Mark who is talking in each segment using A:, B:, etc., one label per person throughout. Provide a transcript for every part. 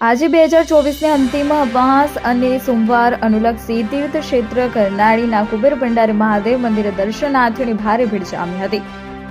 A: આજે બે હજાર ચોવીસની અંતિમ અમાસ અને સોમવાર અનુલક્ષી તીર્થ ક્ષેત્ર કરનાળીના કુબેર ભંડારી મહાદેવ મંદિરે દર્શનાર્થીઓની ભારે ભીડ જામી હતી.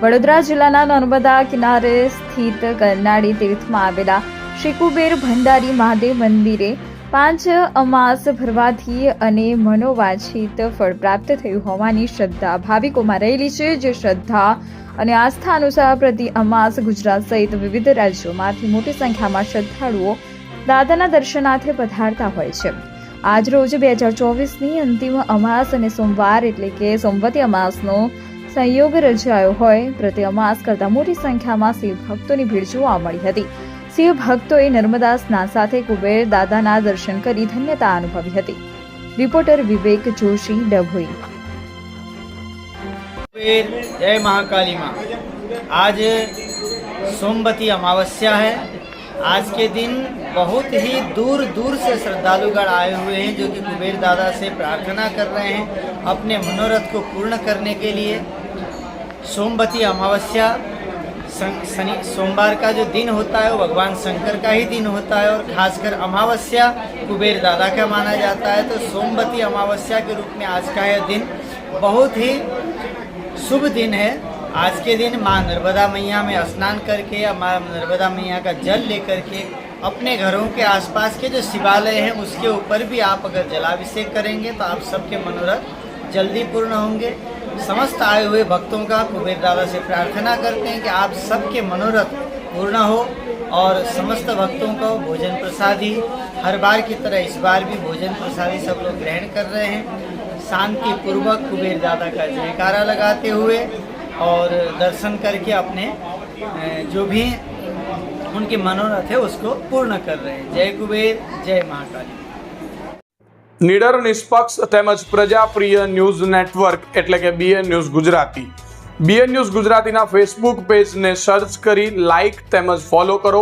A: વડોદરા જિલ્લાના નર્મદા કિનારે સ્થિત કરનાળી તીર્થમાં આવેલા શ્રી કુબેર ભંડારી મહાદેવ મંદિરે પાંચ અમાસ ભરવાથી અને મનોવાંછિત ફળ પ્રાપ્ત થયું હોવાની શ્રદ્ધા ભાવિકોમાં રહેલી છે, જે શ્રદ્ધા અને આસ્થા અનુસાર પ્રતિ અમાસ ગુજરાત સહિત વિવિધ રાજ્યોમાંથી મોટી સંખ્યામાં શ્રદ્ધાળુઓ દાદાના દર્શનાર્થે પધારતા હોય છે. આજ રોજ બે હજાર ચોવીસની અંતિમ અમાસ અને સોમવાર એટલે કે સોમવતી અમાસનો સંયોગ રચાયો હોય, પ્રતિ અમાસ કરતા મોટી સંખ્યામાં શિવ ભક્તોની ભીડ જોવા મળી હતી. શિવ ભક્તોએ નર્મદા સ્નાન સાથે કુબેર દાદાના દર્શન કરી ધન્યતા અનુભવી હતી. રિપોર્ટર વિવેક જોશી, ડભોઈ.
B: જય મહાકાલી માં આજ સોમવતી અમાવસ્યા હૈ आज के दिन बहुत ही दूर दूर से श्रद्धालुगण आए हुए हैं जो कि कुबेर दादा से प्रार्थना कर रहे हैं अपने मनोरथ को पूर्ण करने के लिए। सोमवती अमावस्या शनि, सोमवार का जो दिन होता है वो भगवान शंकर का ही दिन होता है और खासकर अमावस्या कुबेर दादा का माना जाता है। तो सोमवती अमावस्या के रूप में आज का यह दिन बहुत ही शुभ दिन है। आज के दिन माँ नर्मदा मैया में स्नान करके या माँ नर्मदा मैया का जल लेकर के अपने घरों के आसपास के जो शिवालय हैं, उसके ऊपर भी आप अगर जलाभिषेक करेंगे तो आप सबके मनोरथ जल्दी पूर्ण होंगे। समस्त आए हुए भक्तों का कुबेर दादा से प्रार्थना करते हैं कि आप सबके मनोरथ पूर्ण हो और समस्त भक्तों को भोजन प्रसादी, हर बार की तरह इस बार भी भोजन प्रसादी सब लोग ग्रहण कर रहे हैं। शांति पूर्वक कुबेर दादा का जयकारा लगाते हुए और दर्शन करके अपने अ, जो भी उनके मनोरथ है उसको पूर्ण कर रहे हैं जय कुबेर जय महाकाली
C: નિડર નિષ્પક્ષ તેમજ પ્રજાપ્રિય ન્યૂઝ નેટવર્ક એટલે કે BN news Gujarati BN news ગુજરાતીના ફેસબુક પેજને સર્ચ કરી લાઇક તેમજ ફોલો કરો